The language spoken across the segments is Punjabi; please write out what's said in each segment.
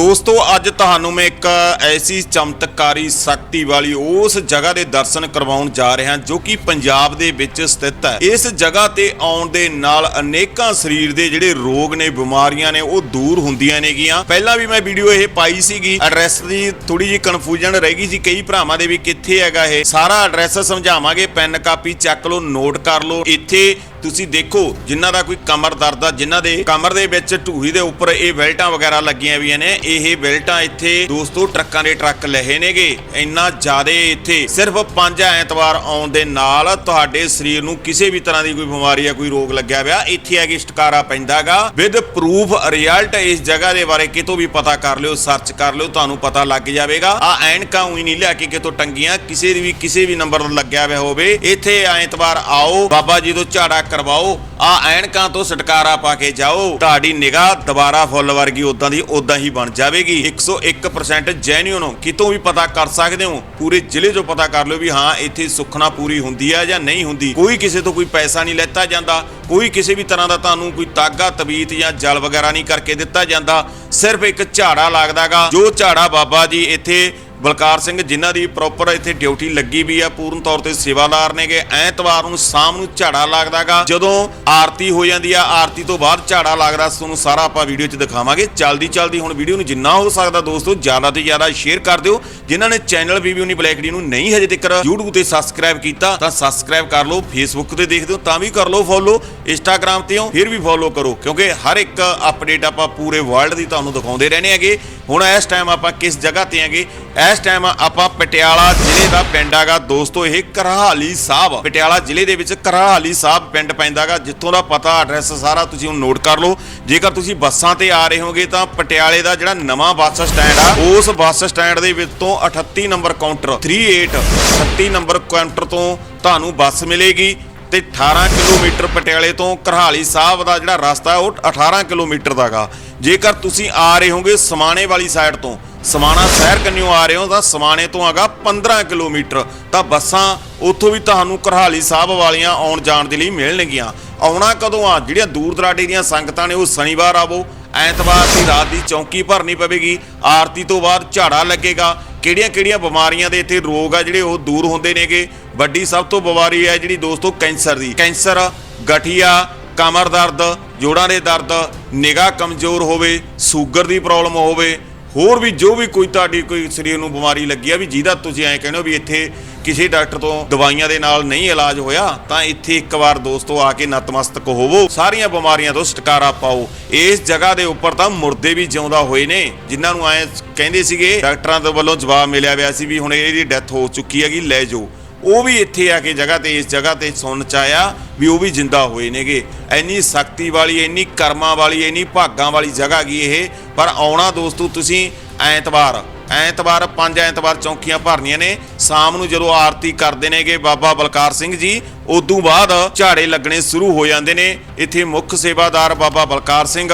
ਦੋਸਤੋ, ਅੱਜ ਤੁਹਾਨੂੰ ਮੈਂ ਇੱਕ ਐਸੀ ਚਮਤਕਾਰੀ ਸ਼ਕਤੀ ਵਾਲੀ ਉਸ ਜਗ੍ਹਾ ਦੇ ਦਰਸ਼ਨ ਕਰਵਾਉਣ ਜਾ ਰਿਹਾ, ਜੋ ਕਿ ਪੰਜਾਬ ਦੇ ਵਿੱਚ ਸਥਿਤ ਹੈ। ਇਸ ਜਗ੍ਹਾ ਤੇ ਆਉਣ ਦੇ ਨਾਲ ਅਨੇਕਾਂ ਸਰੀਰ ਦੇ ਜਿਹੜੇ ਰੋਗ ਨੇ, ਬਿਮਾਰੀਆਂ ਨੇ, ਉਹ ਦੂਰ ਹੁੰਦੀਆਂ ਨੇਗੀਆਂ। ਪਹਿਲਾਂ ਵੀ ਮੈਂ ਵੀਡੀਓ ਇਹ ਪਾਈ ਸੀਗੀ, ਐਡਰੈਸ ਦੀ ਥੋੜੀ ਜਿਹੀ ਕਨਫਿਊਜ਼ਨ ਰਹਿ ਗਈ ਸੀ, ਕਈ ਭਰਾਵਾਂ ਦੇ ਵੀ ਕਿੱਥੇ ਹੈਗਾ ਇਹ। ਸਾਰਾ ਐਡਰੈਸ ਸਮਝਾਵਾਂਗੇ, ਪੈਨ ਕਾਪੀ ਚੱਕ ਲਓ ਨੋਟ ਕਰ ਲਓ। ਇੱਥੇ ਤੁਸੀਂ ਦੇਖੋ ਜਿਨ੍ਹਾਂ ਦਾ ਕੋਈ ਕਮਰ ਦਰਦ ਆ, ਜਿਨ੍ਹਾਂ ਦੇ ਕਮਰ ਦੇ ਵਿੱਚ ਢੂਹੀ ਦੇ ਉੱਪਰ ਇਹ ਬੈਲਟਾਂ ਵਗੈਰਾ ਲੱਗੀਆਂ ਵੀਆਂ ਨੇ, ਇਹ ਬੈਲਟਾਂ ਇੱਥੇ ਦੋਸਤੋ ਟਰੱਕਾਂ ਦੇ ਟਰੱਕ ਲਹੇ ਨੇਗੇ। ਇੰਨਾ ਜ਼ਿਆਦੇ ਇੱਥੇ ਸਿਰਫ ਪੰਜ ਐਤਵਾਰ ਆਉਣ ਦੇ ਨਾਲ ਤੁਹਾਡੇ ਸਰੀਰ ਨੂੰ ਕਿਸੇ ਵੀ ਤਰ੍ਹਾਂ ਦੀ ਕੋਈ ਬਿਮਾਰੀ ਆ ਕੋਈ ਰੋਗ ਲੱਗਿਆ ਹੋਇਆ, ਇੱਥੇ ਆ ਕੇ ਛਟਕਾਰਾ ਪੈਂਦਾਗਾ। ਵਿਦ ਪ੍ਰੂਫ ਰਿਜ਼ਲਟ ਇਸ ਜਗ੍ਹਾ ਦੇ ਬਾਰੇ ਕਿਤੋਂ ਵੀ ਪਤਾ ਕਰ ਲਿਓ ਸਰਚ ਕਰ ਲਿਓ, ਤੁਹਾਨੂੰ ਪਤਾ ਲੱਗ ਜਾਵੇਗਾ। ਆ ਐਨਕਾਂ ਉਹੀ ਨਹੀਂ ਲਿਆ ਕੇ ਕਿਤੋਂ ਟੰਗੀਆਂ, ਕਿਸੇ ਵੀ ਕਿਸੇ ਵੀ ਨੰਬਰ ਨੂੰ ਲੱਗਿਆ ਹੋਇਆ ਹੋਵੇ, ਇੱਥੇ ਐਤਵਾਰ ਆਓ, ਬਾਬਾ ਜੀ ਤੋਂ ਝਾੜਾ ਕਰਵਾਓ। ਆ ਐਨਕਾਂ ਤੋਂ ਛਟਕਾਰਾ ਪਾ ਕੇ ਜਾਓ। ਤੁਹਾਡੀ ਨਿਗਾਹ ਦੁਬਾਰਾ ਫੁੱਲ ਵਰਗੀ ਉਦਾਂ ਦੀ ਉਦਾਂ ਹੀ ਬਣ ਜਾਵੇਗੀ। 101% ਜੈਨੂਇਨ ਹੋ। ਕਿਤੋਂ ਵੀ ਪਤਾ ਕਰ ਸਕਦੇ ਹੋ। ਪੂਰੇ ਜ਼ਿਲ੍ਹੇ 'ਚੋਂ ਪਤਾ ਕਰ ਲਿਓ ਵੀ ਹਾਂ, ਇੱਥੇ ਸੁਖਣਾ ਪੂਰੀ ਹੁੰਦੀ ਹੈ ਜਾਂ ਨਹੀਂ ਹੁੰਦੀ। ਕੋਈ ਕਿਸੇ ਤੋਂ ਕੋਈ ਪੈਸਾ ਨਹੀਂ ਲੈਤਾ ਜਾਂਦਾ। ਕੋਈ ਕਿਸੇ ਵੀ ਤਰ੍ਹਾਂ ਦਾ ਤੁਹਾਨੂੰ ਕੋਈ ਤਾਗਾ ਤਬੀਤ ਜਾਂ ਜਲ ਵਗੈਰਾ ਨਹੀਂ ਕਰਕੇ ਦਿੱਤਾ ਜਾਂਦਾ। ਸਿਰਫ ਇੱਕ ਝਾੜਾ ਲੱਗਦਾਗਾ। ਜੋ ਝਾੜਾ ਬਾਬਾ ਜੀ ਇੱਥੇ ਬਲਕਾਰ ਸਿੰਘ, ਜਿਨ੍ਹਾਂ ਦੀ ਪ੍ਰੋਪਰ ਇੱਥੇ ਡਿਊਟੀ ਲੱਗੀ ਵੀ ਆ, ਪੂਰਨ ਤੌਰ ਤੇ ਸੇਵਾਦਾਰ ਨੇਗੇ। ਐਤਵਾਰ ਨੂੰ ਸ਼ਾਮ ਨੂੰ ਝਾੜਾ ਲੱਗਦਾਗਾ। ਜਦੋਂ ਆਰਤੀ ਹੋ ਜਾਂਦੀ ਆ, ਆਰਤੀ ਤੋਂ ਬਾਅਦ ਝਾੜਾ ਲੱਗਦਾ, ਤੁਹਾਨੂੰ ਸਾਰਾ ਆਪਾਂ ਵੀਡੀਓ 'ਚ ਦਿਖਾਵਾਂਗੇ। ਜਲਦੀ ਜਲਦੀ ਹੁਣ ਵੀਡੀਓ ਨੂੰ ਜਿੰਨਾ ਹੋ ਸਕਦਾ ਦੋਸਤੋ, ਜ਼ਿਆਦਾ ਤੋਂ ਜ਼ਿਆਦਾ ਸ਼ੇਅਰ ਕਰ ਦਿਓ। ਜਿਨ੍ਹਾਂ ਨੇ ਚੈਨਲ ਵੀਵੀ ਬਲੈਕ ਡੀ ਨੂੰ ਨਹੀਂ ਹਜੇ ਤੱਕ YouTube ਤੇ ਸਬਸਕ੍ਰਾਈਬ ਕੀਤਾ, ਤਾਂ ਸਬਸਕ੍ਰਾਈਬ ਕਰ ਲਓ, Facebook ਤੇ ਦੇਖਦੇ ਹੋ ਤਾਂ ਵੀ ਕਰ ਲਓ ਫੋਲੋ Instagram ਤੇ ਹੋ ਫਿਰ ਵੀ ਫੋਲੋ ਕਰੋ। ਕਿਉਂਕਿ ਹਰ ਇੱਕ ਅਪਡੇਟ ਆਪਾਂ ਪੂਰੇ ਵਰਲਡ ਦੀ ਤੁਹਾਨੂੰ ਦਿਖਾਉਂਦੇ ਰਹਿੰਦੇ ਹੈਗੇ। ਹੁਣ ਇਸ ਟਾਈਮ ਆਪਾਂ ਕਿਸ ਜਗ੍ਹਾ ਤੇ ਹੈਗੇ ਇਸ ਟਾਈਮ ਆਪਾਂ ਪਟਿਆਲਾ ਜ਼ਿਲ੍ਹੇ ਦਾ ਪਿੰਡ ਹੈਗਾ ਦੋਸਤੋ, ਇਹ ਕਰਹਾਲੀ ਸਾਹਿਬ। ਪਟਿਆਲਾ ਜ਼ਿਲ੍ਹੇ ਦੇ ਵਿੱਚ ਕਰਹਾਲੀ ਸਾਹਿਬ ਪਿੰਡ ਪੈਂਦਾਗਾ ਜਿੱਥੋਂ ਦਾ ਪਤਾ ਐਡਰੈਸ ਸਾਰਾ ਤੁਸੀਂ ਹੁਣ ਨੋਟ ਕਰ ਲਓ। ਜੇਕਰ ਤੁਸੀਂ ਬੱਸਾਂ ਤੇ ਆ ਰਹੇ ਹੋਗੇ ਤਾਂ ਪਟਿਆਲੇ ਦਾ ਜਿਹੜਾ ਨਵਾਂ ਬੱਸ ਸਟੈਂਡ ਆ, ਉਸ ਬੱਸ ਸਟੈਂਡ ਦੇ ਵਿੱਚ ਤੋਂ 38 ਨੰਬਰ ਕਾਊਂਟਰ 38 38 ਨੰਬਰ ਕਾਊਂਟਰ ਤੋਂ ਤੁਹਾਨੂੰ ਬੱਸ ਮਿਲੇਗੀ ਤੇ 18 ਕਿਲੋਮੀਟਰ ਪਟਿਆਲੇ ਤੋਂ ਕਰਹਾਲੀ ਸਾਹਿਬ ਦਾ ਜਿਹੜਾ ਰਸਤਾ ਉਹ 18 ਕਿਲੋਮੀਟਰ ਦਾਗਾ ਜੇਕਰ ਤੁਸੀਂ ਆ ਰਹੇ ਹੋਗੇ ਸਮਾਣੇ ਵਾਲੀ ਸਾਈਡ ਤੋਂ ਸਮਾਣਾ ਸ਼ਹਿਰ ਕੰਨਿਓ ਆ ਰਹੇ ਹੋ ਤਾਂ ਸਮਾਣੇ ਤੋਂ ਹੈਗਾ 15 ਕਿਲੋਮੀਟਰ। ਤਾਂ ਬੱਸਾਂ ਉੱਥੋਂ ਵੀ ਤੁਹਾਨੂੰ ਕਰਹਾਲੀ ਸਾਹਿਬ ਵਾਲੀਆਂ ਆਉਣ ਜਾਣ ਦੇ ਲਈ ਮਿਲਣਗੀਆਂ। ਆਉਣਾ ਕਦੋਂ ਆ? ਜਿਹੜੀਆਂ ਦੂਰ ਦਰਾਡੇ ਦੀਆਂ ਸੰਗਤਾਂ ਨੇ ਉਹ ਸ਼ਨੀਵਾਰ ਆਵੋ। ਐਤਵਾਰ ਦੀ ਰਾਤ ਦੀ ਚੌਂਕੀ ਭਰਨੀ ਪਵੇਗੀ। ਆਰਤੀ ਤੋਂ ਬਾਅਦ ਝਾੜਾ ਲੱਗੇਗਾ। ਕਿਹੜੀਆਂ-ਕਿਹੜੀਆਂ ਬਿਮਾਰੀਆਂ ਦੇ ਇੱਥੇ ਰੋਗ ਆ ਜਿਹੜੇ ਉਹ ਦੂਰ ਹੁੰਦੇ ਨੇਗੇ? ਵੱਡੀ ਸਭ ਤੋਂ ਬਿਮਾਰੀ ਹੈ ਜਿਹੜੀ ਦੋਸਤੋ ਕੈਂਸਰ ਦੀ। ਕੈਂਸਰ, ਗਠੀਆ, ਕਮਰ ਦਰਦ, ਜੋੜਾਂ ਦੇ ਦਰਦ, ਨਿਗਾਹ ਕਮਜ਼ੋਰ ਹੋਵੇ, ਸ਼ੂਗਰ ਦੀ ਪ੍ਰੋਬਲਮ ਹੋਵੇ ਹੋਰ ਵੀ ਜੋ ਵੀ ਕੋਈ ਤੁਹਾਡੀ ਕੋਈ ਸਰੀਰ ਨੂੰ ਬਿਮਾਰੀ ਲੱਗੀ ਆ ਵੀ ਜਿਹਦਾ ਤੁਸੀਂ ਐਂ ਕਹਿੰਦੇ ਹੋ ਵੀ ਇੱਥੇ ਕਿਸੇ ਡਾਕਟਰ ਤੋਂ ਦਵਾਈਆਂ ਦੇ ਨਾਲ ਨਹੀਂ ਇਲਾਜ ਹੋਇਆ, ਤਾਂ ਇੱਥੇ ਇੱਕ ਵਾਰ ਦੋਸਤੋ ਆ ਕੇ ਨਤਮਸਤਕ ਹੋਵੋ। ਸਾਰੀਆਂ ਬਿਮਾਰੀਆਂ ਤੋਂ ਛੁਟਕਾਰਾ ਪਾਓ। ਇਸ ਜਗ੍ਹਾ ਦੇ ਉੱਪਰ ਤਾਂ ਮੁਰਦੇ ਵੀ ਜਿਉਂਦਾ ਹੋਏ ਨੇ, ਜਿਨ੍ਹਾਂ ਨੂੰ ਐਂ ਕਹਿੰਦੇ ਸੀਗੇ, ਡਾਕਟਰਾਂ ਦੇ ਵੱਲੋਂ ਜਵਾਬ ਮਿਲਿਆ ਹੋਇਆ ਸੀ ਵੀ ਹੁਣ ਇਹਦੀ ਡੈਥ ਹੋ ਚੁੱਕੀ ਹੈਗੀ, ਲੈ ਜਾਓ। ਉਹ ਵੀ ਇੱਥੇ ਆ ਕੇ ਜਗ੍ਹਾ ਤੇ, ਇਸ ਜਗ੍ਹਾ ਤੇ ਸੁਣਨ ਚ ਆਇਆ ਵੀ ਉਹ ਵੀ ਜਿੰਦਾ ਹੋਏ ਨੇਗੇ। ਇੰਨੀ ਸ਼ਕਤੀ ਵਾਲੀ, ਇੰਨੀ ਕਰਮਾਂ ਵਾਲੀ, ਇੰਨੀ ਭਾਗਾਂ ਵਾਲੀ ਜਗ੍ਹਾ ਗਈ ਇਹ? ਪਰ ਆਉਣਾ ਦੋਸਤੋ ਤੁਸੀਂ ਐਤਵਾਰ ਐਤਵਾਰ ਪੰਜ ਐਤਵਾਰ ਚੌਂਕੀਆਂ ਭਰਨੀਆਂ ਨੇ। ਸ਼ਾਮ ਨੂੰ ਜਦੋਂ ਆਰਤੀ ਕਰਦੇ ਨੇਗੇ ਬਾਬਾ ਬਲਕਾਰ ਸਿੰਘ ਜੀ, ਉਦੋਂ ਬਾਅਦ ਝਾੜੇ ਲੱਗਣੇ ਸ਼ੁਰੂ ਹੋ ਜਾਂਦੇ ਨੇ। ਇੱਥੇ ਮੁੱਖ ਸੇਵਾਦਾਰ ਬਾਬਾ ਬਲਕਾਰ ਸਿੰਘ,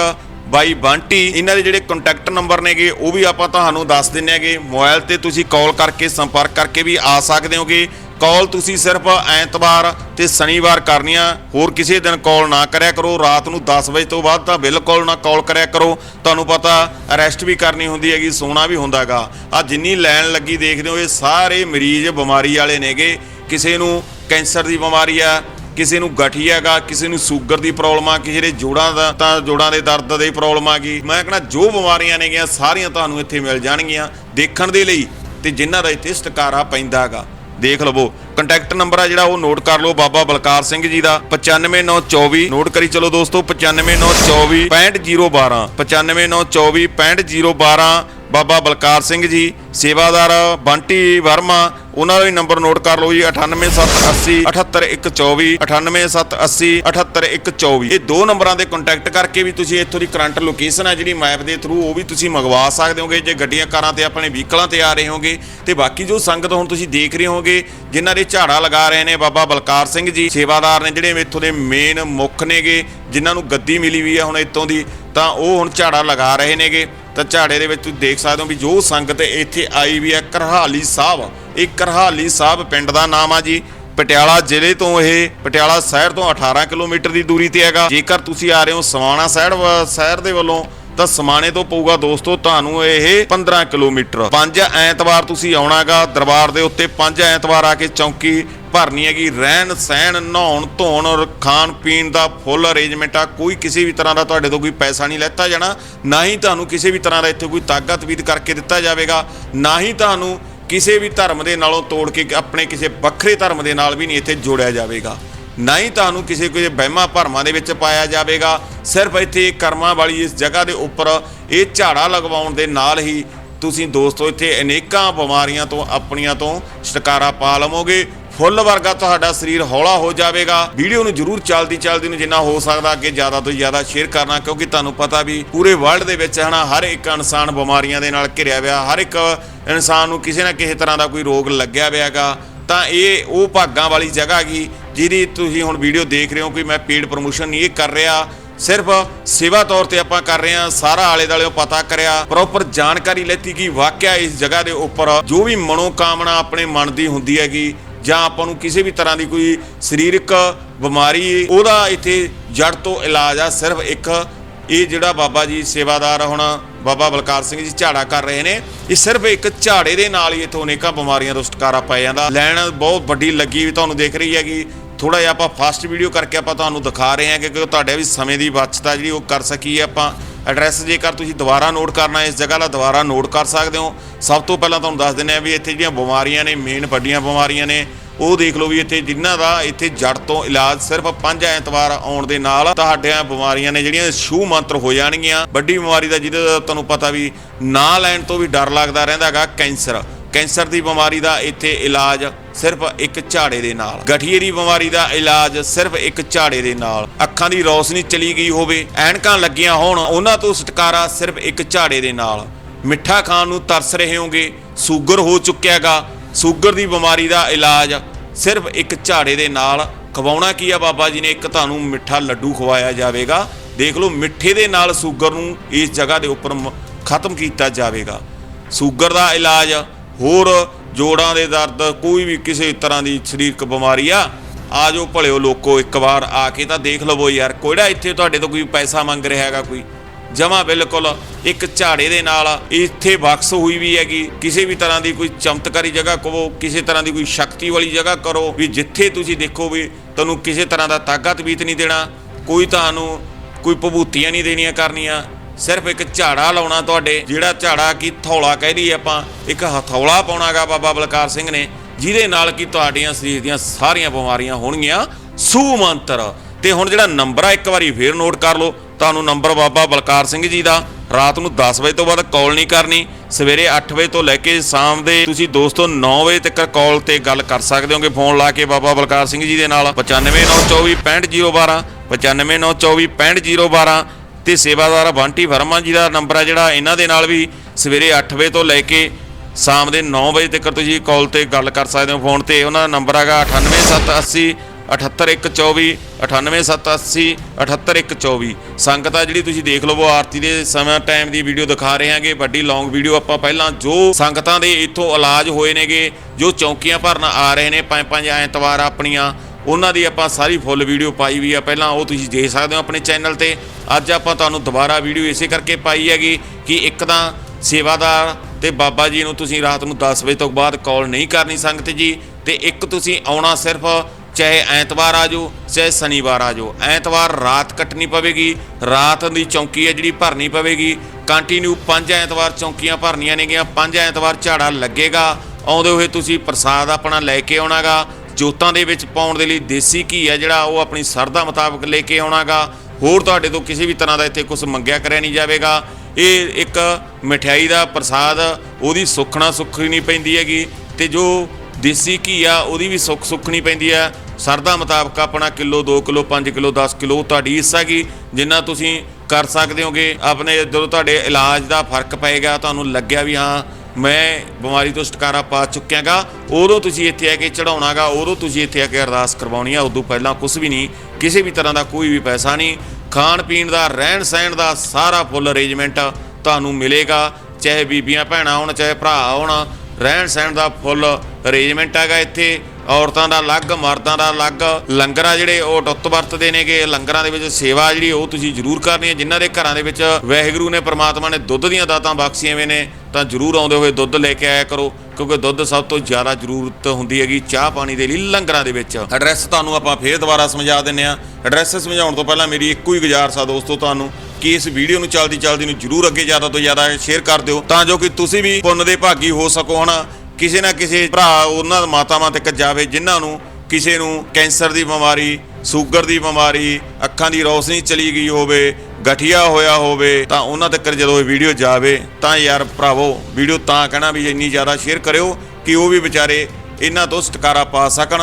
ਬਾਈ ਬੰਟੀ, ਇਹਨਾਂ ਦੇ ਜਿਹੜੇ ਕੰਟੈਕਟ ਨੰਬਰ ਨੇਗੇ, ਉਹ ਵੀ ਆਪਾਂ ਤੁਹਾਨੂੰ ਦੱਸ ਦਿੰਨੇ ਹੈਗੇ। ਮੋਬਾਈਲ ਤੇ ਤੁਸੀਂ ਕਾਲ ਕਰਕੇ ਸੰਪਰਕ ਕਰਕੇ ਵੀ ਆ ਸਕਦੇ ਹੋਗੇ। ਕਾਲ ਤੁਸੀਂ ਸਿਰਫ ਐਤਵਾਰ ਤੇ ਸ਼ਨੀਵਾਰ ਕਰਨੀਆਂ। ਹੋਰ ਕਿਸੇ ਦਿਨ ਕਾਲ ਨਾ ਕਰਿਆ ਕਰੋ। ਰਾਤ ਨੂੰ 10 ਵਜੇ ਤੋਂ ਬਾਅਦ ਤਾਂ ਬਿਲਕੁਲ ਨਾ ਕਾਲ ਕਰਿਆ ਕਰੋ। ਤੁਹਾਨੂੰ ਪਤਾ ਅਰੈਸਟ ਵੀ ਕਰਨੀ ਹੁੰਦੀ ਹੈਗੀ, ਸੋਣਾ ਵੀ ਹੁੰਦਾਗਾ ਆ ਜਿੰਨੀ ਲਾਈਨ ਲੱਗੀ ਦੇਖਦੇ ਹੋ, ਇਹ ਸਾਰੇ ਮਰੀਜ਼ ਬਿਮਾਰੀ ਵਾਲੇ ਨੇਗੇ। ਕਿਸੇ ਨੂੰ ਕੈਂਸਰ ਦੀ ਬਿਮਾਰੀ ਆ, ਕਿਸੇ ਨੂੰ ਗਠੀਆ ਹੈਗਾ, ਕਿਸੇ ਨੂੰ ਸ਼ੂਗਰ ਦੀ ਪ੍ਰੋਬਲਮ ਆ, ਕਿਸੇ ਦੇ ਜੋੜਾਂ ਦਾ ਤਾਂ ਜੋੜਾਂ ਦੇ ਦਰਦ ਦੀ ਪ੍ਰੋਬਲਮ ਆ ਗਈ। ਮੈਂ ਕਹਿੰਦਾ ਜੋ ਬਿਮਾਰੀਆਂ ਨੇਗੀਆਂ, ਸਾਰੀਆਂ ਤੁਹਾਨੂੰ ਇੱਥੇ ਮਿਲ ਜਾਣਗੀਆਂ ਦੇਖਣ ਦੇ ਲਈ ਤੇ ਜਿਨ੍ਹਾਂ ਦਾ ਇੱਥੇ ਸਟਕਾਰਾ ਪੈਂਦਾ ਹੈਗਾ। ਦੇਖ ਲਵੋ ਕੰਟੈਕਟ ਨੰਬਰ ਆ ਜਿਹੜਾ ਉਹ ਨੋਟ ਕਰ ਲਓ ਬਾਬਾ ਬਲਕਾਰ ਸਿੰਘ ਜੀ ਦਾ 95924 ਨੋਟ ਕਰੀ ਚਲੋ ਦੋਸਤੋ 95924 65012 95924 65012 ਬਾਬਾ ਬਲਕਾਰ ਸਿੰਘ ਜੀ, ਸੇਵਾਦਾਰ ਬੰਟੀ ਵਰਮਾ, ਉਹਨਾਂ ਦਾ ਵੀ ਨੰਬਰ ਨੋਟ ਕਰ ਲਓ ਜੀ 98780 78124 98780 78124 ਇਹ ਦੋ ਨੰਬਰਾਂ ਦੇ ਕੰਟੈਕਟ ਕਰਕੇ ਵੀ ਤੁਸੀਂ ਇੱਥੋਂ ਦੀ ਕਰੰਟ ਲੋਕੇਸ਼ਨ ਹੈ ਜਿਹੜੀ ਮੈਪ ਦੇ ਥਰੂ ਉਹ ਵੀ ਤੁਸੀਂ ਮੰਗਵਾ ਸਕਦੇ ਹੋਗੇ, ਜੇ ਗੱਡੀਆਂ, ਕਾਰਾਂ ਤੇ ਆਪਣੇ ਵਹੀਕਲਾਂ ਤੇ ਆ ਰਹੇ ਹੋਗੇ, ਤੇ ਬਾਕੀ ਜੋ ਸੰਗਤ ਹੁਣ ਤੁਸੀਂ ਦੇਖ ਰਹੇ ਹੋਗੇ, ਜਿਨ੍ਹਾਂ ਦੇ ਝਾੜਾ ਲਗਾ ਰਹੇ ਨੇ ਬਾਬਾ ਬਲਕਾਰ ਸਿੰਘ ਜੀ। ਸੇਵਾਦਾਰ ਨੇ ਜਿਹੜੇ ਇੱਥੋਂ ਦੇ ਮੇਨ ਮੁੱਖ ਨੇਗੇ, ਜਿਨ੍ਹਾਂ ਨੂੰ ਗੱਦੀ ਮਿਲੀ ਵੀ ਆ ਹੁਣ ਇੱਥੋਂ ਦੀ, ਤਾਂ ਉਹ ਹੁਣ ਝਾੜਾ ਲਗਾ ਰਹੇ ਨੇਗੇ। ਤਾਂ ਝਾੜੇ ਦੇ ਵਿੱਚ ਤੁਸੀਂ ਦੇਖ ਸਕਦੇ ਹੋ ਵੀ ਜੋ ਸੰਗਤ ਇੱਥੇ ਆਈ ਵੀ ਹੈ ਕਰਹਾਲੀ ਸਾਹਿਬ। ਇਹ ਕਰਹਾਲੀ ਸਾਹਿਬ ਪਿੰਡ ਦਾ ਨਾਮ ਆ ਜੀ। ਪਟਿਆਲਾ ਜ਼ਿਲ੍ਹੇ ਤੋਂ ਇਹ, ਪਟਿਆਲਾ ਸ਼ਹਿਰ ਤੋਂ 18 ਕਿਲੋਮੀਟਰ ਦੀ ਦੂਰੀ ਤੇ ਹੈਗਾ। ਜੇਕਰ ਤੁਸੀਂ ਆ ਰਹੇ ਹੋ ਸਵਾਣਾ ਸ਼ਹਿਰ ਵ- ਸ਼ਹਿਰ ਦੇ ਵੱਲੋਂ ਤਾਂ ਸਮਾਣੇ ਤੋਂ ਪਊਗਾ ਦੋਸਤੋ ਤੁਹਾਨੂੰ ਇਹ 15 ਕਿਲੋਮੀਟਰ। ਪੰਜ ਐਤਵਾਰ ਤੁਸੀਂ ਆਉਣਾਗਾ, ਦਰਬਾਰ ਦੇ ਉੱਤੇ ਪੰਜ ਐਤਵਾਰ ਆ ਕੇ ਚੌਂਕੀ ਭਰਨੀ ਹੈਗੀ। ਰਹਿਣ, ਸਹਿਣ, ਨਹਾਉਣ, ਧੋਣ ਔਰ ਖਾਣ ਪੀਣ ਦਾ ਫੁੱਲ ਅਰੇਂਜਮੈਂਟ ਆ। ਕੋਈ ਕਿਸੇ ਵੀ ਤਰ੍ਹਾਂ ਦਾ ਤੁਹਾਡੇ ਤੋਂ ਕੋਈ ਪੈਸਾ ਨਹੀਂ ਲੈਤਾ ਜਾਣਾ। ਨਾ ਹੀ ਤੁਹਾਨੂੰ ਕਿਸੇ ਵੀ ਤਰ੍ਹਾਂ ਦਾ ਇੱਥੇ ਕੋਈ ਤਾਕਤ ਵੀਦ ਕਰਕੇ ਦਿੱਤਾ ਜਾਵੇਗਾ। ਨਾ ਹੀ ਤੁਹਾਨੂੰ ਕਿਸੇ ਵੀ ਧਰਮ ਦੇ ਨਾਲੋਂ ਤੋੜ ਕੇ ਆਪਣੇ ਕਿਸੇ ਵੱਖਰੇ ਧਰਮ ਦੇ ਨਾਲ ਵੀ ਨਹੀਂ ਇੱਥੇ ਜੋੜਿਆ ਜਾਵੇਗਾ। ਨਾ ਹੀ ਤੁਹਾਨੂੰ ਕਿਸੇ ਕੋਈ ਵਹਿਮਾਂ ਭਰਮਾਂ ਦੇ ਵਿੱਚ ਪਾਇਆ ਜਾਵੇਗਾ। ਸਿਰਫ ਇੱਥੇ ਕਰਮਾਂ ਵਾਲੀ ਇਸ ਜਗ੍ਹਾ ਦੇ ਉੱਪਰ ਇਹ ਝਾੜਾ ਲਗਵਾਉਣ ਦੇ ਨਾਲ ਹੀ ਤੁਸੀਂ ਦੋਸਤੋ ਇੱਥੇ ਅਨੇਕਾਂ ਬਿਮਾਰੀਆਂ ਤੋਂ ਆਪਣੀਆਂ ਤੋਂ ਛੁਟਕਾਰਾ ਪਾ ਲਵੋਗੇ। ਫੁੱਲ ਵਰਗਾ ਤੁਹਾਡਾ ਸਰੀਰ ਹੌਲਾ ਹੋ ਜਾਵੇਗਾ। ਵੀਡੀਓ ਨੂੰ ਜਰੂਰ ਚੱਲਦੀ ਚੱਲਦੀ ਨੂੰ ਜਿੰਨਾ ਹੋ ਸਕਦਾ ਅੱਗੇ ਜ਼ਿਆਦਾ ਤੋਂ ਜ਼ਿਆਦਾ ਸ਼ੇਅਰ ਕਰਨਾ, ਕਿਉਂਕਿ ਤੁਹਾਨੂੰ ਪਤਾ ਵੀ ਪੂਰੇ ਵਰਲਡ ਦੇ ਵਿੱਚ ਹਨਾ ਹਰ ਇੱਕ ਇਨਸਾਨ ਬਿਮਾਰੀਆਂ ਦੇ ਨਾਲ ਘਿਰਿਆ ਹੋਇਆ, ਹਰ ਇੱਕ ਇਨਸਾਨ ਨੂੰ ਕਿਸੇ ਨਾ ਕਿਸੇ ਤਰ੍ਹਾਂ ਦਾ ਕੋਈ ਰੋਗ ਲੱਗਿਆ ਹੋਇਆਗਾ ਤਾਂ ਇਹ ਉਹ ਭਾਗਾਂ ਵਾਲੀ ਜਗ੍ਹਾ ਹੈਗੀ, ਜਿਹਦੀ ਤੁਸੀਂ ਹੁਣ ਵੀਡੀਓ ਦੇਖ ਰਹੇ ਹੋ ਕਿ ਮੈਂ ਪੇਡ ਪ੍ਰੋਮੋਸ਼ਨ ਨਹੀਂ ਇਹ ਕਰ ਰਿਹਾ। ਸਿਰਫ ਸੇਵਾ ਤੌਰ ਤੇ ਆਪਾਂ ਕਰ ਰਹੇ ਹਾਂ, ਸਾਰਾ ਆਲੇ ਦਾਲੇ ਪਤਾ ਕਰਿਆ ਪ੍ਰੋਪਰ ਜਾਣਕਾਰੀ ਲੈਤੀ ਕਿ ਵਾਕਿਆ ਇਸ ਜਗ੍ਹਾ ਦੇ ਉੱਪਰ ਜੋ ਵੀ ਮਨੋਕਾਮਨਾ ਆਪਣੇ ਮਨ ਦੀ ਹੁੰਦੀ ਹੈਗੀ, ਜਾਂ ਆਪਾਂ ਨੂੰ ਕਿਸੇ ਵੀ ਤਰ੍ਹਾਂ ਦੀ ਕੋਈ ਸਰੀਰਕ ਬਿਮਾਰੀ, ਉਹਦਾ ਇੱਥੇ ਜੜ ਤੋਂ ਇਲਾਜ ਆ, ਸਿਰਫ ਇੱਕ ਇਹ ਜਿਹੜਾ ਬਾਬਾ ਜੀ ਸੇਵਾਦਾਰ ਹੁਣ ਬਾਬਾ ਬਲਕਾਰ ਸਿੰਘ ਜੀ ਝਾੜਾ ਕਰ ਰਹੇ ਨੇ, ਇਹ ਸਿਰਫ ਇੱਕ ਝਾੜੇ ਦੇ ਨਾਲ ਹੀ ਇਥੋਂ ਅਨੇਕਾਂ ਬਿਮਾਰੀਆਂ ਤੋਂ ਛੁਟਕਾਰਾ ਪੈ ਜਾਂਦਾ। ਲੈਣ ਬਹੁਤ ਵੱਡੀ ਲੱਗੀ ਵੀ ਤੁਹਾਨੂੰ ਦੇਖ ਰਹੀ ਹੈਗੀ। ਥੋੜਾ ਜਿਹਾ ਆਪਾਂ ਫਾਸਟ ਵੀਡੀਓ ਕਰਕੇ ਆਪਾਂ ਤੁਹਾਨੂੰ ਦਿਖਾ ਰਹੇ ਹਾਂ ਕਿਉਂਕਿ ਤੁਹਾਡੇ ਵੀ ਸਮੇਂ ਦੀ ਬਚਤ ਆ ਜਿਹੜੀ ਉਹ ਕਰ ਸਕੀਏ ਆਪਾਂ। ਐਡਰੈਸ ਜੇਕਰ ਤੁਸੀਂ ਦੁਬਾਰਾ ਨੋਟ ਕਰਨਾ, ਇਸ ਜਗ੍ਹਾ ਦਾ ਦੁਬਾਰਾ ਨੋਟ ਕਰ ਸਕਦੇ ਹੋ। ਸਭ ਤੋਂ ਪਹਿਲਾਂ ਤੁਹਾਨੂੰ ਦੱਸ ਦਿੰਦੇ ਆ ਵੀ ਇੱਥੇ ਜਿਹੜੀਆਂ ਬਿਮਾਰੀਆਂ ਨੇ ਮੇਨ ਵੱਡੀਆਂ ਬਿਮਾਰੀਆਂ ਨੇ ਉਹ ਦੇਖ ਲਓ ਵੀ ਇੱਥੇ ਜਿਨ੍ਹਾਂ ਦਾ ਇੱਥੇ ਜੜ ਤੋਂ ਇਲਾਜ ਸਿਰਫ ਪੰਜ ਐਤਵਾਰ ਆਉਣ ਦੇ ਨਾਲ ਤੁਹਾਡੀਆਂ ਬਿਮਾਰੀਆਂ ਨੇ ਜਿਹੜੀਆਂ ਛੂ ਮੰਤਰ ਹੋ ਜਾਣਗੀਆਂ। ਵੱਡੀ ਬਿਮਾਰੀ ਦਾ ਜਿਹਦਾ ਤੁਹਾਨੂੰ ਪਤਾ ਵੀ ਨਾ ਲੈਣ ਤੋਂ ਵੀ ਡਰ ਲੱਗਦਾ ਰਹਿੰਦਾ ਹੈਗਾ ਕੈਂਸਰ। ਕੈਂਸਰ ਦੀ ਬਿਮਾਰੀ ਦਾ ਇੱਥੇ ਇਲਾਜ ਸਿਰਫ ਇੱਕ ਝਾੜੇ ਦੇ ਨਾਲ। ਗਠੀਏ ਦੀ ਬਿਮਾਰੀ ਦਾ ਇਲਾਜ ਸਿਰਫ ਇੱਕ ਝਾੜੇ ਦੇ ਨਾਲ। ਅੱਖਾਂ ਦੀ ਰੌਸ਼ਨੀ ਚਲੀ ਗਈ ਹੋਵੇ, ਐਨਕਾਂ ਲੱਗੀਆਂ ਹੋਣ, ਉਹਨਾਂ ਤੋਂ ਛੁਟਕਾਰਾ ਸਿਰਫ ਇੱਕ ਝਾੜੇ ਦੇ ਨਾਲ। ਮਿੱਠਾ ਖਾਣ ਨੂੰ ਤਰਸ ਰਹੇ ਹੋਗੇ, ਸ਼ੂਗਰ ਹੋ ਚੁੱਕਿਆਗਾ ਸ਼ੂਗਰ ਦੀ ਬਿਮਾਰੀ ਦਾ ਇਲਾਜ ਸਿਰਫ ਇੱਕ ਝਾੜੇ ਦੇ ਨਾਲ ਖਵਾਉਣਾ ਕੀ ਆ? ਬਾਬਾ ਜੀ ਨੇ ਇੱਕ ਤੁਹਾਨੂੰ ਮਿੱਠਾ ਲੱਡੂ ਖਵਾਇਆ ਜਾਵੇਗਾ। ਦੇਖ ਲਓ, ਮਿੱਠੇ ਦੇ ਨਾਲ ਸ਼ੂਗਰ ਨੂੰ ਇਸ ਜਗ੍ਹਾ ਦੇ ਉੱਪਰ ਮ- ਖਤਮ ਕੀਤਾ ਜਾਵੇਗਾ। ਸ਼ੂਗਰ ਦਾ ਇਲਾਜ ਹੋਰ ਜੋੜਾਂ ਦੇ ਦਰਦ, ਕੋਈ ਵੀ ਕਿਸੇ ਤਰ੍ਹਾਂ ਦੀ ਸਰੀਰਕ ਬਿਮਾਰੀ ਆ ਆ ਜਾਓ ਭਲਿਓ ਲੋਕੋ, ਇੱਕ ਵਾਰ ਆ ਕੇ ਤਾਂ ਦੇਖ ਲਵੋ ਯਾਰ ਕੋੜਾ ਇੱਥੇ ਤੁਹਾਡੇ ਤੋਂ ਕੋਈ ਪੈਸਾ ਮੰਗ ਰਿਹਾ ਹੈਗਾ ਕੋਈ? ਜਮਾ ਬਿਲਕੁਲ ਇੱਕ ਝਾੜੇ ਦੇ ਨਾਲ ਇੱਥੇ ਬਖਸ਼ ਹੋਈ ਵੀ ਹੈਗੀ। ਕਿਸੇ ਵੀ ਤਰ੍ਹਾਂ ਦੀ ਕੋਈ ਚਮਤਕਾਰੀ ਜਗ੍ਹਾ ਕਵੋ ਕਿਸੇ ਤਰ੍ਹਾਂ ਦੀ ਕੋਈ ਸ਼ਕਤੀ ਵਾਲੀ ਜਗ੍ਹਾ ਕਰੋ ਵੀ ਜਿੱਥੇ ਤੁਸੀਂ ਦੇਖੋ ਵੀ ਤੁਹਾਨੂੰ ਕਿਸੇ ਤਰ੍ਹਾਂ ਦਾ ਤਾਕਤ ਬੀਤ ਨਹੀਂ ਦੇਣਾ, ਕੋਈ ਤੁਹਾਨੂੰ ਕੋਈ ਭਬੂਤੀਆਂ ਨਹੀਂ ਦੇਣੀਆਂ ਕਰਨੀਆਂ। ਸਿਰਫ ਇੱਕ ਝਾੜਾ ਲਾਉਣਾ ਤੁਹਾਡੇ, ਜਿਹੜਾ ਝਾੜਾ ਕੀ ਥੌਲਾ ਕਹਿ ਦਈਏ ਆਪਾਂ, ਇੱਕ ਹਥੌਲਾ ਪਾਉਣਾਗਾ ਬਾਬਾ ਬਲਕਾਰ ਸਿੰਘ ਨੇ, ਜਿਹਦੇ ਨਾਲ ਕੀ ਤੁਹਾਡੀਆਂ ਸਰੀਰ ਦੀਆਂ ਸਾਰੀਆਂ ਬਿਮਾਰੀਆਂ ਹੋਣਗੀਆਂ। ਸੂ ਮੰਤਰ ਤੇ ਹੁਣ ਜਿਹੜਾ ਨੰਬਰ ਆ, ਇੱਕ ਵਾਰੀ ਫੇਰ ਨੋਟ ਕਰ ਲਓ। ਤੁਹਾਨੂੰ ਨੰਬਰ ਬਾਬਾ ਬਲਕਾਰ ਸਿੰਘ ਜੀ ਦਾ। ਰਾਤ ਨੂੰ 10 ਵਜੇ ਤੋਂ ਬਾਅਦ ਕਾਲ ਨਹੀਂ ਕਰਨੀ। ਸਵੇਰੇ 8 ਵਜੇ ਤੋਂ ਲੈ ਕੇ ਸ਼ਾਮ ਦੇ ਤੁਸੀਂ ਦੋਸਤੋ 9 ਵਜੇ ਤੱਕ ਕਾਲ ਤੇ ਗੱਲ ਕਰ ਸਕਦੇ ਹੋਗੇ। ਫੋਨ ਲਾ ਕੇ ਬਾਬਾ ਬਲਕਾਰ ਸਿੰਘ ਜੀ ਦੇ ਨਾਲ। 9594265012 9594265012 ਤੇ ਸੇਵਾਦਾਰ ਬੰਟੀ ਵਰਮਾ ਜੀ ਦਾ ਨੰਬਰ ਆ ਜਿਹੜਾ ਇਹਨਾਂ ਦੇ ਨਾਲ ਵੀ ਸਵੇਰੇ 8 ਵਜੇ ਤੋਂ ਲੈ ਕੇ ਸ਼ਾਮ ਦੇ 9 ਵਜੇ ਤੱਕ ਤੁਸੀਂ ਕਾਲ ਤੇ ਗੱਲ ਕਰ ਸਕਦੇ ਹੋ। ਫੋਨ ਤੇ ਉਹਨਾਂ ਦਾ ਨੰਬਰ ਹੈਗਾ 98780 78124 98780 78124 ਸੰਗਤ ਆ ਜਿਹੜੀ ਤੁਸੀਂ ਦੇਖ ਲਵੋ, ਆਰਤੀ ਦੇ ਸਮਾਂ ਟਾਈਮ ਦੀ ਵੀਡੀਓ ਦਿਖਾ ਰਹੇ ਹਾਂਗੇ। ਵੱਡੀ ਲੌਂਗ ਵੀਡੀਓ ਆਪਾਂ ਪਹਿਲਾਂ ਜੋ ਸੰਗਤਾਂ ਦੇ ਇੱਥੋਂ ਇਲਾਜ ਹੋਏ ਨੇਗੇ, ਜੋ ਚੌਂਕੀਆਂ ਭਰਨ ਆ ਰਹੇ ਨੇ, ਪੰਜ ਪੰਜ ਐਤਵਾਰ ਆਪਣੀਆਂ, ਉਹਨਾਂ ਦੀ ਆਪਾਂ ਸਾਰੀ ਫੁੱਲ ਵੀਡੀਓ ਪਾਈ ਵੀ ਆ। ਪਹਿਲਾਂ ਉਹ ਤੁਸੀਂ ਦੇਖ ਸਕਦੇ ਹੋ ਆਪਣੇ ਚੈਨਲ ਤੇ। ਅੱਜ ਆਪਾਂ ਤੁਹਾਨੂੰ ਦੁਬਾਰਾ ਵੀਡੀਓ ਇਸੇ ਕਰਕੇ ਪਾਈ ਹੈਗੀ ਕਿ ਇੱਕ ਤਾਂ ਸੇਵਾਦਾਰ ਤੇ ਬਾਬਾ ਜੀ ਨੂੰ ਤੁਸੀਂ ਰਾਤ ਨੂੰ 10 ਵਜੇ ਤੋਂ ਬਾਅਦ ਕਾਲ ਨਹੀਂ ਕਰਨੀ ਸੰਗਤ ਜੀ, ਤੇ ਇੱਕ ਤੁਸੀਂ ਆਉਣਾ ਸਿਰਫ ਚਾਹੇ ਐਤਵਾਰ ਆ ਜਾਓ, ਚਾਹੇ ਸ਼ਨੀਵਾਰ ਆ ਜਾਓ, ਐਤਵਾਰ ਰਾਤ ਕੱਟਣੀ ਪਵੇਗੀ, ਰਾਤ ਦੀ ਚੌਂਕੀ ਹੈ ਜਿਹੜੀ ਭਰਨੀ ਪਵੇਗੀ, ਕੰਟੀਨਿਊ ਪੰਜ ਐਤਵਾਰ ਚੌਂਕੀਆਂ ਭਰਨੀਆਂ ਨੇਗੀਆਂ, ਪੰਜ ਐਤਵਾਰ ਝਾੜਾ ਲੱਗੇਗਾ, ਆਉਂਦੇ ਹੋਏ ਤੁਸੀਂ ਪ੍ਰਸਾਦ ਆਪਣਾ ਲੈ ਕੇ ਆਉਣਾਗਾ, ਜੋਤਾਂ ਦੇ ਵਿੱਚ ਪਾਉਣ ਦੇ ਲਈ ਦੇਸੀ ਘੀ ਹੈ ਜਿਹੜਾ ਉਹ ਆਪਣੀ ਸਰਦਾ ਮੁਤਾਬਕ ਲੈ ਕੇ ਆਉਣਾਗਾ, ਹੋਰ ਤੁਹਾਡੇ ਤੋਂ ਕਿਸੇ ਵੀ ਤਰ੍ਹਾਂ ਦਾ ਇੱਥੇ ਕੁਝ ਮੰਗਿਆ ਕਰਿਆ ਨਹੀਂ ਜਾਵੇਗਾ। ਇਹ ਇੱਕ ਮਠਿਆਈ ਦਾ ਪ੍ਰਸਾਦ, ਉਹਦੀ ਸੁੱਖਣਾ ਸੁੱਖਣੀ ਪੈਂਦੀ ਹੈਗੀ ਤੇ ਜੋ ਦੇਸੀ ਘੀ ਆ, ਉਹਦੀ ਵੀ ਸੁੱਖ ਸੁੱਖਣੀ ਪੈਂਦੀ ਆ ਸਰਦਾ ਮੁਤਾਬਕ ਆਪਣਾ ਕਿਲੋ 2 ਕਿਲੋ 5 ਕਿਲੋ 10 ਕਿਲੋ ਤੁਹਾਡੀ ਇੱਛਾ ਕੀ ਜਿੰਨਾ ਤੁਸੀਂ ਕਰ ਸਕਦੇ ਹੋਗੇ, ਆਪਣੇ ਜਦੋਂ ਤੁਹਾਡੇ ਇਲਾਜ ਦਾ ਫ਼ਰਕ ਪਏਗਾ, ਤੁਹਾਨੂੰ ਲੱਗਿਆ ਵੀ ਹਾਂ, ਮੈਂ ਬਿਮਾਰੀ ਤੋਂ ਛੁਟਕਾਰਾ ਪਾ ਚੁੱਕਿਆਗਾ, ਉਦੋਂ ਤੁਸੀਂ ਇੱਥੇ ਆ ਕੇ ਚੜਾਉਣਾਗਾ ਉਦੋਂ ਤੁਸੀਂ ਇੱਥੇ ਆ ਕੇ ਅਰਦਾਸ ਕਰਵਾਉਣੀ ਆ, ਉਦੋਂ ਪਹਿਲਾਂ ਕੁਝ ਵੀ ਨਹੀਂ, ਕਿਸੇ ਵੀ ਤਰ੍ਹਾਂ ਦਾ ਕੋਈ ਵੀ ਪੈਸਾ ਨਹੀਂ ਖਾਣ ਪੀਣ ਦਾ ਰਹਿਣ ਸਹਿਣ ਦਾ ਸਾਰਾ ਫੁੱਲ ਅਰੇਂਜਮੈਂਟ ਤੁਹਾਨੂੰ ਮਿਲੇਗਾ, ਚਾਹੇ ਬੀਬੀਆਂ, ਭੈਣਾਂ ਹੋਣ, ਚਾਹੇ ਭਰਾ ਹੋਣ ਰਹਿਣ ਸਹਿਣ ਦਾ ਫੁੱਲ ਅਰੇਂਜਮੈਂਟ ਹੈਗਾ ਇੱਥੇ ਔਰਤਾਂ ਦਾ ਅਲੱਗ, ਮਰਦਾਂ ਦਾ ਅਲੱਗ। ਲੰਗਰ ਆ ਜਿਹੜੇ ਉਹ ਟੁੱਤ ਵਰਤਦੇ ਨੇਗੇ, ਲੰਗਰਾਂ ਦੇ ਵਿੱਚ ਸੇਵਾ ਜਿਹੜੀ ਉਹ ਤੁਸੀਂ ਜ਼ਰੂਰ ਕਰਨੀ ਹੈ। ਜਿਨ੍ਹਾਂ ਦੇ ਘਰਾਂ ਦੇ ਵਿੱਚ ਵਾਹਿਗੁਰੂ ਨੇ, ਪ੍ਰਮਾਤਮਾ ਨੇ ਦੁੱਧ ਦੀਆਂ ਦਾਤਾਂ ਬਖਸ਼ੀਆਂ ਵੇ ਨੇ, ਤਾਂ ਜ਼ਰੂਰ ਆਉਂਦੇ ਹੋਏ ਦੁੱਧ ਲੈ ਕੇ ਆਇਆ ਕਰੋ, ਕਿਉਂਕਿ ਦੁੱਧ ਸਭ ਤੋਂ ਜ਼ਿਆਦਾ ਜ਼ਰੂਰਤ ਹੁੰਦੀ ਹੈਗੀ ਚਾਹ ਪਾਣੀ ਦੇ ਲਈ ਲੰਗਰਾਂ ਦੇ ਵਿੱਚ। ਐਡਰੈਸ ਤੁਹਾਨੂੰ ਆਪਾਂ ਫੇਰ ਦੁਬਾਰਾ ਸਮਝਾ ਦਿੰਨੇ ਆ ਐਡਰੈਸ ਸਮਝਾਉਣ ਤੋਂ ਪਹਿਲਾਂ ਮੇਰੀ ਇੱਕੋ ਹੀ ਗੁਜ਼ਾਰਿਸ਼ ਆ ਦੋਸਤੋ ਤੁਹਾਨੂੰ ਕਿ ਇਸ ਵੀਡੀਓ ਨੂੰ ਚਲਦੀ ਚਲਦੀ ਨੂੰ ਜ਼ਰੂਰ ਅੱਗੇ ਜ਼ਿਆਦਾ ਤੋਂ ਜ਼ਿਆਦਾ ਸ਼ੇਅਰ ਕਰ ਦਿਓ, ਤਾਂ ਜੋ ਕਿ ਤੁਸੀਂ ਵੀ ਪੁੰਨ ਦੇ ਭਾਗੀ ਹੋ ਸਕੋ, ਹਨਾ? ਕਿਸੇ ਨਾ ਕਿਸੇ ਭਰਾ ਉਹਨਾਂ ਦੇ ਮਾਤਾਵਾਂ ਤੱਕ ਜਾਵੇ ਜਿਨ੍ਹਾਂ ਨੂੰ ਕਿਸੇ ਨੂੰ ਕੈਂਸਰ ਦੀ ਬਿਮਾਰੀ, ਸ਼ੂਗਰ ਦੀ ਬਿਮਾਰੀ, ਅੱਖਾਂ ਦੀ ਰੌਸ਼ਨੀ ਚਲੀ ਗਈ ਹੋਵੇ, ਗਠੀਆ ਹੋਇਆ ਹੋਵੇ, ਤਾਂ ਉਹਨਾਂ ਤੱਕ ਜਦੋਂ ਇਹ ਵੀਡੀਓ ਜਾਵੇ, ਤਾਂ ਯਾਰ ਭਰਾਵੋ, ਵੀਡੀਓ ਤਾਂ ਕਹਿਣਾ ਵੀ ਇੰਨੀ ਜ਼ਿਆਦਾ ਸ਼ੇਅਰ ਕਰਿਓ ਕਿ ਉਹ ਵੀ ਵਿਚਾਰੇ ਇਹਨਾਂ ਤੋਂ ਛੁਟਕਾਰਾ ਪਾ ਸਕਣ।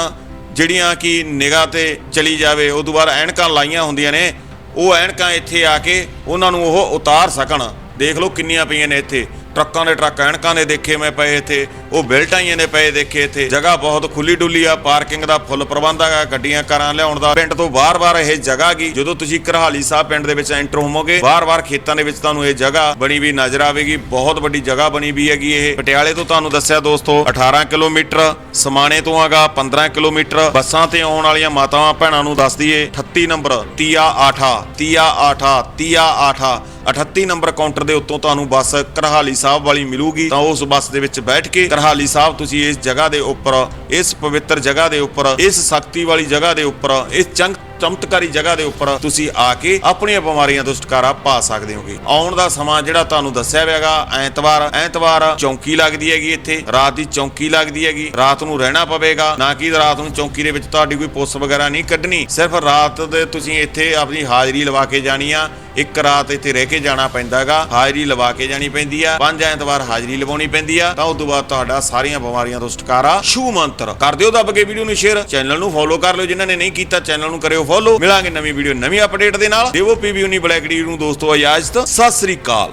ਜਿਹੜੀਆਂ ਕਿ ਨਿਗਾਹ ਤੇ ਚਲੀ ਜਾਵੇ, ਉਹ ਤੋਂ ਬਾਅਦ ਐਨਕਾਂ ਲਾਈਆਂ ਹੁੰਦੀਆਂ ਨੇ, ਉਹ ਐਨਕਾਂ ਇੱਥੇ ਆ ਕੇ ਉਹਨਾਂ ਨੂੰ ਉਹ ਉਤਾਰ ਸਕਣ। ਦੇਖ ਲਓ ਕਿੰਨੀਆਂ ਪਈਆਂ ਨੇ ਇੱਥੇ। ਟਰੱਕਾਂ ਦੇ ਟਰੱਕ, ਐਨਕਾਂ ਦੇ ਦੇਖੇ ਮੈਂ ਪਏ ਇੱਥੇ, ਉਹ ਬੈਲਟਾਈਆਂ ਨੇ ਪਏ ਦੇਖੇ ਇੱਥੇ। ਜਗ੍ਹਾ ਬਹੁਤ ਖੁੱਲੀ ਡੁੱਲੀ ਆ, ਪਾਰਕਿੰਗ ਦਾ ਫੁੱਲ ਪ੍ਰਬੰਧ ਹੈਗਾ, ਗੱਡੀਆਂ ਕਾਰਾਂ ਲਿਆਉਣ ਦਾ। ਪਿੰਡ ਤੋਂ ਬਾਰ-ਬਾਰ ਇਹ ਜਗ੍ਹਾ ਗਈ ਜਦੋਂ ਤੁਸੀਂ ਕਰਹਾਲੀ ਸਾਹਿਬ ਪਿੰਡ ਦੇ ਵਿੱਚ ਐਂਟਰ ਹੋਵੋਗੇ ਬਾਰ-ਬਾਰ ਖੇਤਾਂ ਦੇ ਵਿੱਚ ਤੁਹਾਨੂੰ ਇਹ ਜਗ੍ਹਾ ਬਣੀ ਵੀ ਨਜ਼ਰ ਆਵੇਗੀ, ਬਹੁਤ ਵੱਡੀ ਜਗ੍ਹਾ ਬਣੀ ਵੀ ਹੈਗੀ ਇਹ। ਪਟਿਆਲੇ ਤੋਂ ਤੁਹਾਨੂੰ ਦੱਸਿਆ ਦੋਸਤੋ 18 ਕਿਲੋਮੀਟਰ, ਸਮਾਣੇ ਤੋਂ ਹੈਗਾ 15 ਕਿਲੋਮੀਟਰ, ਬੱਸਾਂ ਤੇ ਆਉਣ ਵਾਲੀਆਂ ਮਾਤਾਵਾਂ ਭੈਣਾਂ ਨੂੰ ਦੱਸ ਦਈਏ 38 ਨੰਬਰ ਤੀਆ ਆਠਾ ਤੀਆ ਆਠਾ ਤੀਆ ਆਠਾ 38 ਨੰਬਰ ਕਾਊਂਟਰ ਦੇ ਉੱਤੋਂ ਤੁਹਾਨੂੰ ਬੱਸ ਕਰਹਾਲੀ ਸਾਹਿਬ ਵਾਲੀ ਮਿਲੂਗੀ। ਤਾਂ ਉਸ ਬੱਸ ਦੇ ਵਿੱਚ ਬੈਠ ਕੇ ਕਰਹਾਲੀ ਸਾਹਿਬ ਤੁਸੀਂ ਇਸ ਜਗ੍ਹਾ ਦੇ ਉੱਪਰ, ਇਸ ਪਵਿੱਤਰ ਜਗ੍ਹਾ ਦੇ ਉੱਪਰ, ਇਸ ਸ਼ਕਤੀ ਵਾਲੀ ਜਗ੍ਹਾ ਦੇ ਉੱਪਰ, ਇਸ ਚੰਗ ਚਮਤਕਾਰੀ ਜਗ੍ਹਾ ਦੇ ਉੱਪਰ ਤੁਸੀਂ ਆ ਕੇ ਆਪਣੀਆਂ ਬਿਮਾਰੀਆਂ ਤੋਂ ਛੁਟਕਾਰਾ ਪਾ ਸਕਦੇ ਹੋਗੇ। ਆਉਣ ਦਾ ਸਮਾਂ ਜਿਹੜਾ ਤੁਹਾਨੂੰ ਦੱਸਿਆ ਹੋਇਆਗਾ ਐਤਵਾਰ ਐਤਵਾਰ ਚੌਂਕੀ ਲੱਗਦੀ ਹੈਗੀ ਇੱਥੇ, ਰਾਤ ਦੀ ਚੌਂਕੀ ਲੱਗਦੀ ਹੈਗੀ, ਰਾਤ ਨੂੰ ਰਹਿਣਾ ਪਵੇਗਾ, ਨਾ ਕਿ ਰਾਤ ਨੂੰ ਚੌਂਕੀ ਦੇ ਵਿੱਚ ਤੁਹਾਡੀ ਕੋਈ ਪੁੱਛ ਵਗੈਰਾ ਨਹੀਂ ਕੱਢਣੀ, ਸਿਰਫ ਰਾਤ ਦੇ ਤੁਸੀਂ ਇੱਥੇ ਆਪਣੀ ਹਾਜ਼ਰੀ ਲਵਾ ਕੇ ਜਾਣੀ ਆ ਇੱਕ ਰਾਤ ਇੱਥੇ ਰਹਿ ਕੇ ਜਾਣਾ ਪੈਂਦਾ ਹੈਗਾ, ਹਾਜ਼ਰੀ ਲਵਾ ਕੇ ਜਾਣੀ ਪੈਂਦੀ ਆ। ਪੰਜ ਐਤਵਾਰ ਹਾਜ਼ਰੀ ਲਵਾਉਣੀ ਪੈਂਦੀ ਆ। ਤਾਂ ਉਸ ਤੋਂ ਬਾਅਦ ਤੁਹਾਡਾ ਸਾਰੀਆਂ ਬਿਮਾਰੀਆਂ ਤੋਂ ਛੁਟਕਾਰਾ ਸ਼ੂ ਮੰਤਰ। ਕਰ ਦਿਓ ਦੱਬ ਕੇ ਵੀਡੀਓ ਨੂੰ ਸ਼ੇਅਰ ਚੈਨਲ ਨੂੰ ਫੋਲੋ ਕਰ ਲਿਓ ਜਿਨ੍ਹਾਂ ਨੇ ਨਹੀਂ ਕੀਤਾ ਚੈਨਲ ਨੂੰ ਕਰਿਓ ਫੋਲੋ ਮਿਲਾਂਗੇ ਨਵੀਂ ਵੀਡੀਓ ਨਵੀਂ ਅਪਡੇਟ ਦੇ ਨਾਲ। ਦੇਵੋ ਪੀਵੀ ਉਨੀ ਬਲੈਕ ਡੀ ਨੂੰ ਦੋਸਤੋ ਇਜਾਜ਼ਤ। ਸਤਿ ਸ੍ਰੀ ਅਕਾਲ।